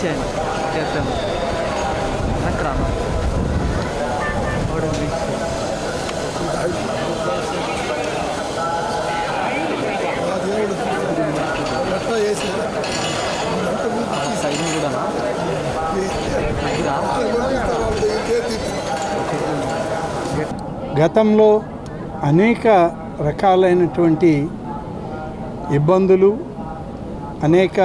చున్నీ తీసేయండి చేస్తాను. అక్కడ సైడ్ కూడా గతంలో అనేక రకాలైనటువంటి ఇబ్బందులు అనేక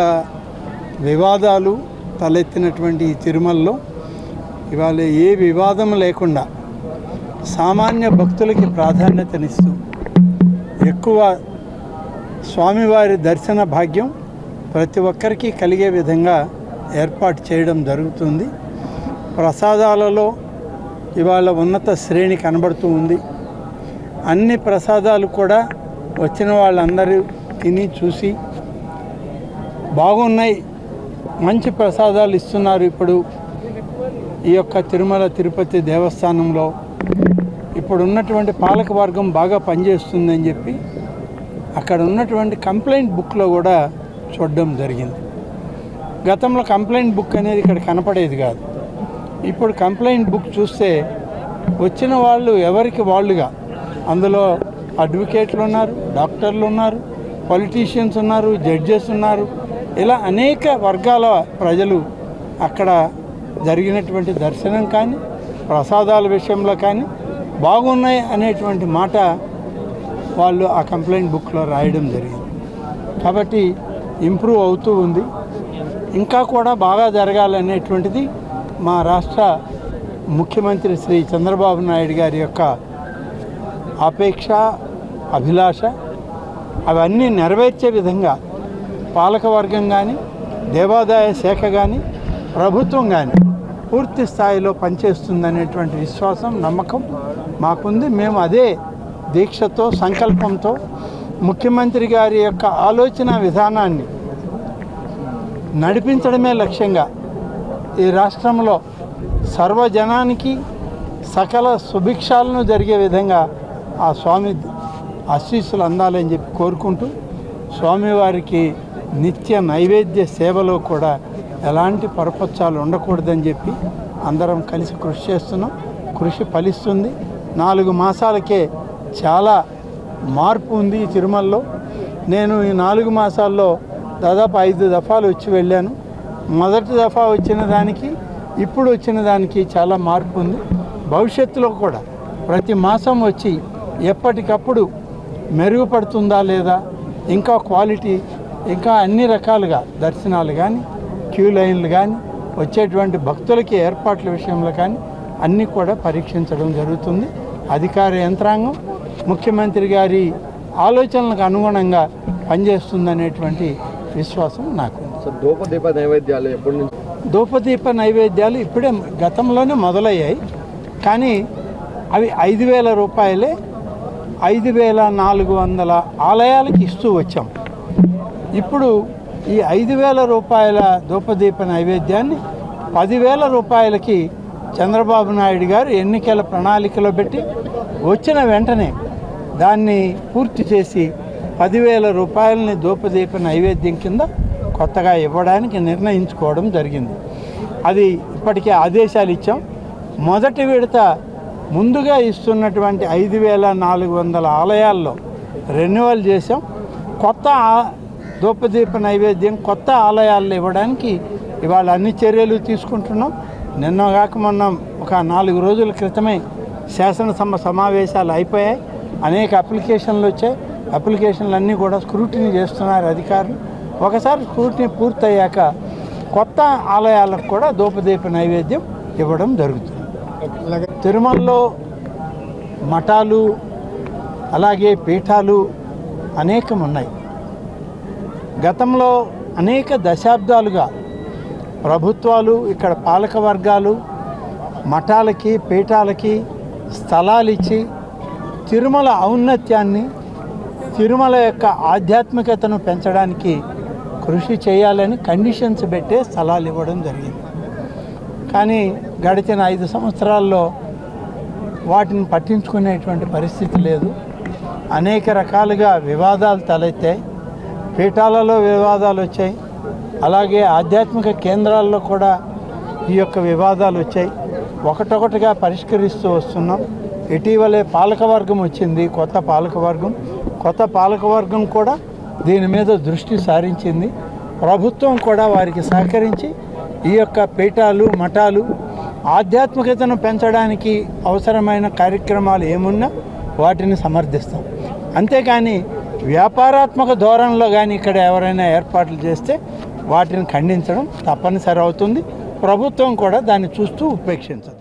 వివాదాలు తలెత్తినటువంటి ఈ తిరుమలలో ఇవాళ ఏ వివాదం లేకుండా సామాన్య భక్తులకి ప్రాధాన్యతనిస్తూ ఎక్కువ స్వామివారి దర్శన భాగ్యం ప్రతి ఒక్కరికి కలిగే విధంగా ఏర్పాటు చేయడం జరుగుతుంది. ప్రసాదాలలో ఇవాళ ఉన్నత శ్రేణి కనబడుతూ ఉంది. అన్ని ప్రసాదాలు కూడా వచ్చిన వాళ్ళందరూ తిని చూసి బాగున్నాయి. మంచి ప్రసాదాలు ఇస్తున్నారు ఇప్పుడు ఈ యొక్క తిరుమల తిరుపతి దేవస్థానంలో. ఇప్పుడు ఉన్నటువంటి పాలక వర్గం బాగా పనిచేస్తుందని చెప్పి అక్కడ ఉన్నటువంటి కంప్లైంట్ బుక్లో కూడా చూడడం జరిగింది. గతంలో కంప్లైంట్ బుక్ అనేది ఇక్కడ కనపడేది కాదు. ఇప్పుడు కంప్లైంట్ బుక్ చూస్తే వచ్చిన వాళ్ళు ఎవరికి వాళ్ళుగా? అందులో అడ్వకేట్లు ఉన్నారు డాక్టర్లు ఉన్నారు పొలిటీషియన్స్ ఉన్నారు జడ్జెస్ ఉన్నారు ఇలా అనేక వర్గాల ప్రజలు అక్కడ జరిగినటువంటి దర్శనం కానీ ప్రసాదాల విషయంలో కానీ బాగున్నాయి అనేటువంటి మాట వాళ్ళు ఆ కంప్లైంట్ బుక్లో రాయడం జరిగింది. కాబట్టి ఇంప్రూవ్ అవుతూ ఉంది. ఇంకా కూడా బాగా జరగాలనేటువంటిది మా రాష్ట్ర ముఖ్యమంత్రి శ్రీ చంద్రబాబు నాయుడు గారి యొక్క అపేక్ష అభిలాష అవన్నీ నెరవేర్చే విధంగా పాలకవర్గం కానీ దేవాదాయ శాఖ కానీ ప్రభుత్వం కానీ పూర్తి స్థాయిలో పనిచేస్తుందనేటువంటి విశ్వాసం నమ్మకం మాకుంది. మేము అదే దీక్షతో సంకల్పంతో ముఖ్యమంత్రి గారి యొక్క ఆలోచన విధానాన్ని నడిపించడమే లక్ష్యంగా ఈ రాష్ట్రంలో సర్వజనానికి సకల సుభిక్షాలను జరిగే విధంగా ఆ స్వామి ఆశీస్సులు అందాలని చెప్పి కోరుకుంటూ స్వామివారికి నిత్య నైవేద్య సేవలో కూడా ఎలాంటి పరపచ్చాలు ఉండకూడదని చెప్పి అందరం కలిసి కృషి చేస్తున్నాం. కృషి ఫలిస్తుంది. నాలుగు మాసాలకే చాలా మార్పు ఉంది ఈ తిరుమలలో. నేను ఈ నాలుగు మాసాల్లో దాదాపు ఐదు దఫాలు వచ్చి వెళ్ళాను. మొదటి దఫా వచ్చిన దానికి ఇప్పుడు వచ్చిన దానికి చాలా మార్పు ఉంది. భవిష్యత్తులో కూడా ప్రతి మాసం వచ్చి ఎప్పటికప్పుడు మెరుగుపడుతుందా లేదా ఇంకా క్వాలిటీ ఇంకా అన్ని రకాలుగా దర్శనాలు కానీ క్యూ లైన్లు కానీ వచ్చేటువంటి భక్తులకి ఏర్పాట్ల విషయంలో కానీ అన్నీ కూడా పరీక్షించడం జరుగుతుంది. అధికార యంత్రాంగం ముఖ్యమంత్రి గారి ఆలోచనలకు అనుగుణంగా పనిచేస్తుందనేటువంటి విశ్వాసం నాకు ధూపదీప నైవేద్యాలు ఎప్పటి నుంచి? ధూపదీప నైవేద్యాలు ఇప్పుడే గతంలోనే మొదలయ్యాయి. కానీ అవి ఐదు వేల రూపాయలే ఐదు వేల నాలుగు వందల ఆలయాలకు ఇస్తూ వచ్చాం. ఇప్పుడు ఈ ఐదు వేల రూపాయల ధూపదీప నైవేద్యాన్ని పదివేల రూపాయలకి చంద్రబాబు నాయుడు గారు ఎన్నికల ప్రణాళికలో పెట్టి వచ్చిన వెంటనే దాన్ని పూర్తి చేసి పదివేల రూపాయలని ధూపదీప నైవేద్యం కింద కొత్తగా ఇవ్వడానికి నిర్ణయించుకోవడం జరిగింది. అది ఇప్పటికే ఆదేశాలు ఇచ్చాం. మొదటి విడత ముందుగా ఇస్తున్నటువంటి ఐదు వేల నాలుగు వందల ఆలయాల్లో రెన్యువల్ చేసాం కొత్త ధూపదీప నైవేద్యం కొత్త ఆలయాల్లో ఇవ్వడానికి ఇవాళ అన్ని చర్యలు తీసుకుంటున్నాం. నిన్న కాక మొన్న ఒక నాలుగు రోజుల క్రితమే శాసనసభ సమావేశాలు అయిపోయాయి. అనేక అప్లికేషన్లు వచ్చాయి. అప్లికేషన్లు అన్నీ కూడా స్క్రూటినీ చేస్తున్నారు అధికారులు. ఒకసారి స్క్రూటినీ పూర్తయ్యాక కొత్త ఆలయాలకు కూడా ధూపదీప నైవేద్యం ఇవ్వడం జరుగుతుంది. తిరుమలలో మఠాలు అలాగే పీఠాలు అనేకం ఉన్నాయి. గతంలో అనేక దశాబ్దాలుగా ప్రభుత్వాలు ఇక్కడ పాలక వర్గాలు మఠాలకి పీఠాలకి స్థలాలు ఇచ్చి తిరుమల ఔన్నత్యాన్ని తిరుమల యొక్క ఆధ్యాత్మికతను పెంచడానికి కృషి చేయాలని కండిషన్స్ పెట్టే స్థలాలు ఇవ్వడం జరిగింది. కానీ గడిచిన ఐదు సంవత్సరాల్లో వాటిని పట్టించుకునేటువంటి పరిస్థితి లేదు. అనేక రకాలుగా వివాదాలు తలెత్తాయి. పీఠాలలో వివాదాలు వచ్చాయి. అలాగే ఆధ్యాత్మిక కేంద్రాల్లో కూడా ఈ యొక్క వివాదాలు వచ్చాయి. ఒకటొకటిగా పరిష్కరిస్తూ వస్తున్నాం. ఇటీవలే పాలకవర్గం వచ్చింది కొత్త పాలకవర్గం కొత్త పాలకవర్గం కూడా దీని మీద దృష్టి సారించింది. ప్రభుత్వం కూడా వారికి సహకరించి ఈ యొక్క పీఠాలు మఠాలు ఆధ్యాత్మికతను పెంచడానికి అవసరమైన కార్యక్రమాలు ఏమున్నా వాటిని సమర్థిస్తాం. అంతేకాని వ్యాపారాత్మక ధోరణిలో కానీ ఇక్కడ ఎవరైనా ఏర్పాట్లు చేస్తే వాటిని ఖండించడం తప్పనిసరి అవుతుంది. ప్రభుత్వం కూడా దాన్ని చూస్తూ ఉపేక్షించదు.